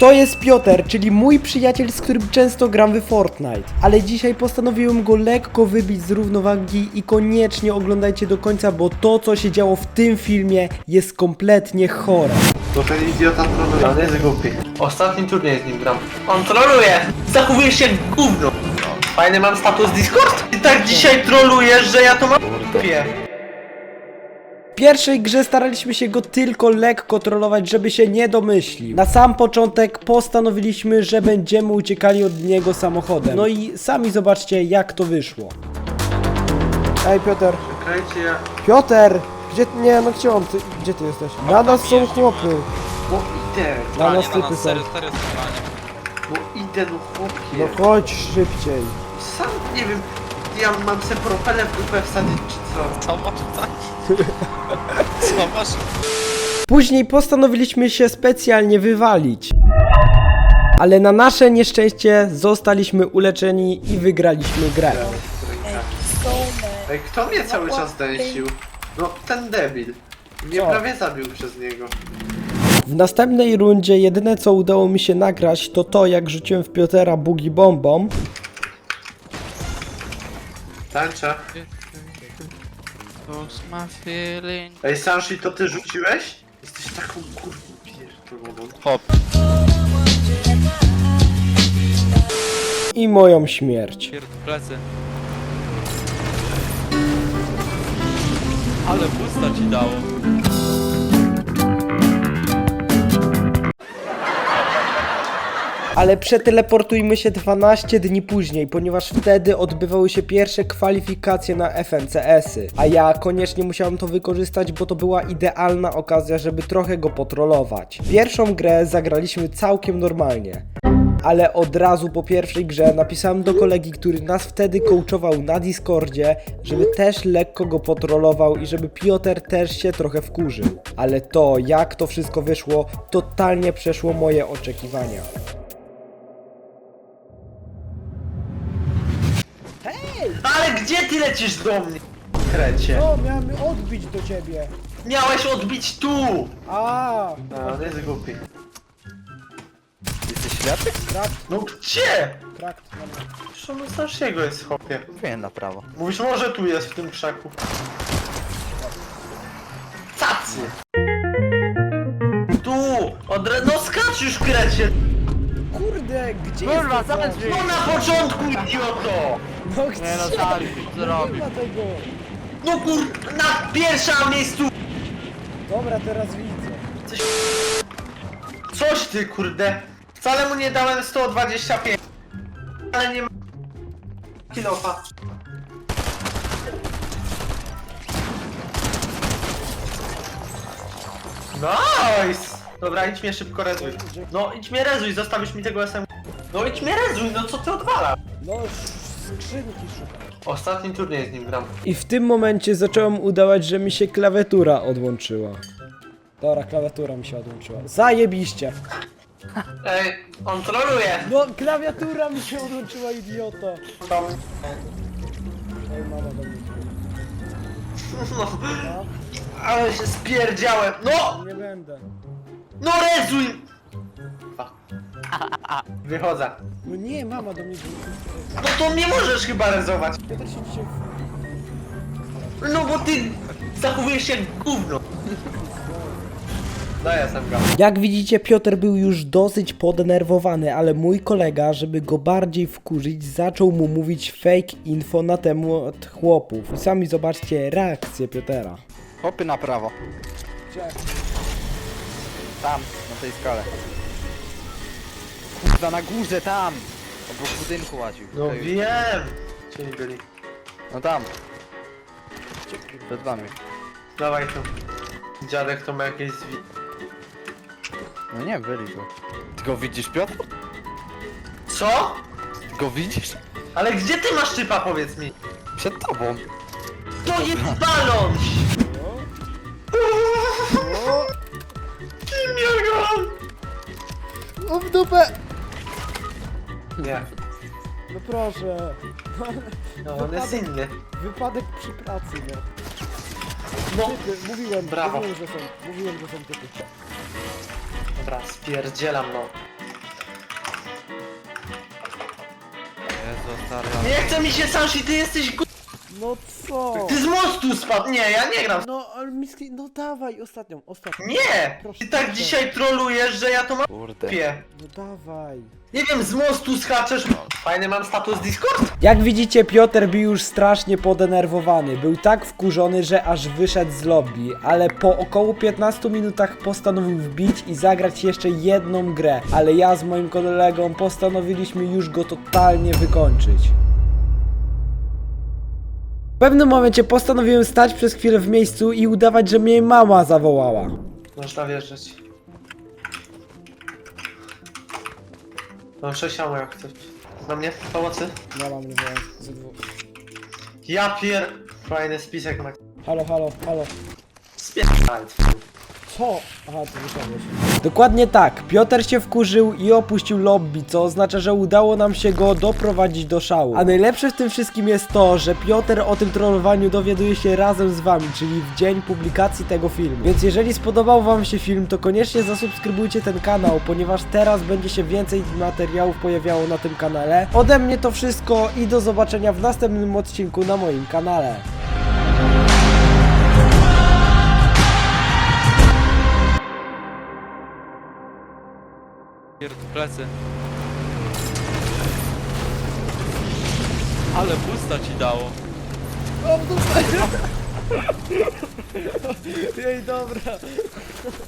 To jest Piotr, czyli mój przyjaciel, z którym często gram w Fortnite. Ale dzisiaj postanowiłem go lekko wybić z równowagi i koniecznie oglądajcie do końca, bo to co się działo w tym filmie jest kompletnie chore. To ten idiota troluje, on jest głupi. Ostatni turniej z nim gram. On troluje! Zachowujesz się jak gówno! Fajny mam status Discord? Ty tak dzisiaj trolujesz, że ja to mam. W pierwszej grze staraliśmy się go tylko lekko trollować, żeby się nie domyślił. Na sam początek postanowiliśmy, że będziemy uciekali od niego samochodem. No i sami zobaczcie jak to wyszło. Ej Piotr, Czekajcie, ja... Piotr! Gdzie, nie no gdzie on, ty, gdzie ty jesteś? Na nas są chłopy. Bo idę, Na nas typy są. serio, bo idę, no No chłopie. chodź szybciej. Sam nie wiem, ja mam se propelę w dupę wsadzić, czy co? Co masz tak? Co masz? Później postanowiliśmy się specjalnie wywalić. Ale na nasze nieszczęście zostaliśmy uleczeni i wygraliśmy grę. Ej, kto mnie cały czas dęsił? No, ten debil. Mnie Co? prawie zabił przez niego. W następnej rundzie jedyne co udało mi się nagrać to to jak rzuciłem w Piotera bugi bombą. Tańcza. Cause my feeling. Ej, Sanshi, to ty rzuciłeś? Jesteś taką kurwą pierdoloną. Hop. I moją śmierć. Pierd plecy. Ale pusta ci dało. Ale przeteleportujmy się 12 dni później, ponieważ wtedy odbywały się pierwsze kwalifikacje na FNCS-y. A ja koniecznie musiałem to wykorzystać, bo to była idealna okazja, żeby trochę go potrolować. Pierwszą grę zagraliśmy całkiem normalnie. Ale od razu po pierwszej grze napisałem do kolegi, który nas wtedy coachował na Discordzie, żeby też lekko go potrolował i żeby Piotr też się trochę wkurzył. Ale to, jak to wszystko wyszło, totalnie przeszło moje oczekiwania. Ale gdzie ty lecisz do mnie? Krecie. O, miałem odbić do ciebie. Miałeś odbić tu! A, No, on jest głupi. Jesteś ślepy? No gdzie? trakt. Zresztą no Sanshiego jest chłopie. Mówiłem na prawo. Mówisz, może tu jest w tym krzaku. Cacy! Tu! Od re... No skacz już krecie! Kurde, gdzie Kurwa, jest ten No na początku idioto! No gdzie? Nie no, co Nie robisz? ma tego. No kur... na pierwsza miejscu! Dobra, teraz widzę. Coś ty, kurde. Wcale mu nie dałem 125. Ale nie ma... Kilofa. Nice! Dobra, idź mnie szybko rezuj. No, idź mnie rezuj, zostawisz mi tego SM. No idź mnie rezuj, no co ty odwalasz? No, skrzynki szukam. Ostatni turniej z nim gram. I w tym momencie zacząłem udawać, że mi się klawiatura odłączyła. Dobra, klawiatura mi się odłączyła. Zajebiście. Ej, on troluje! No, klawiatura mi się odłączyła, idiota. Tam. Ej, mama do mnie. No, ale się spierdziałem! No! Nie będę. No rezuj! Wychodzę. No nie, mama do mnie. No to nie możesz chyba rezować. Ja też się dzisiaj... No bo ty zachowujesz się jak gówno. No jestem go. Jak widzicie, Piotr był już dosyć podenerwowany, ale mój kolega, żeby go bardziej wkurzyć, zaczął mu mówić fake info na temat chłopów. I sami zobaczcie reakcję Piotera. Hopy na prawo. Tam, na tej skale. Kurwa, na górze, tam! Obok budynku łaził. No To już- wiem! Gdzie oni byli? No tam. Przed wami. Dawaj tu. Dziadek to ma jakieś zwi... No nie, byli tu. Ty go widzisz, Piotr? Co? Ty go widzisz? Ale gdzie ty masz typa, powiedz mi? Przed tobą. To jest balon! Kim ja go? O w dupę! Nie, No proszę. no on jest inny. Wypadek przy pracy, nie? No, no. Typy, Mówiłem, Brawo. mówiłem, że są, mówiłem, że są typy. dobra, spierdzielam no. Nie chce mi się Sashi, ty jesteś gu... No co? Ty z mostu spadł! Nie, ja nie gram. No, ale miski, no dawaj, ostatnią, ostatnią. Nie! Proszę, Ty tak proszę. dzisiaj trolujesz, że ja to mam Kurde. Pie. No dawaj. Nie wiem, z mostu skaczesz. Fajny mam status Discord? Jak widzicie, Piotr był już strasznie podenerwowany. Był tak wkurzony, że aż wyszedł z lobby, ale po około 15 minutach postanowił wbić i zagrać jeszcze jedną grę. Ale ja z moim kolegą postanowiliśmy już go totalnie wykończyć. W pewnym momencie postanowiłem stać przez chwilę w miejscu i udawać, że mnie mama zawołała. Można wierzyć. Mam 6 ammo jak coś. Na mnie? Pomocy? Ja mam ze dwóch. Ja pier... Fajny spisek na... Halo, halo, halo. Spierdalaj. Co? Aha, to wyszedłeś. Dokładnie tak. Piotr się wkurzył i opuścił lobby, co oznacza, że udało nam się go doprowadzić do szału. A najlepsze w tym wszystkim jest to, że Piotr o tym trollowaniu dowiaduje się razem z wami, czyli w dzień publikacji tego filmu. Więc jeżeli spodobał wam się film, to koniecznie zasubskrybujcie ten kanał, ponieważ teraz będzie się więcej materiałów pojawiało na tym kanale. Ode mnie to wszystko i do zobaczenia w następnym odcinku na moim kanale. Pierd plecy. Ale pusta ci dało. Ej, dobra.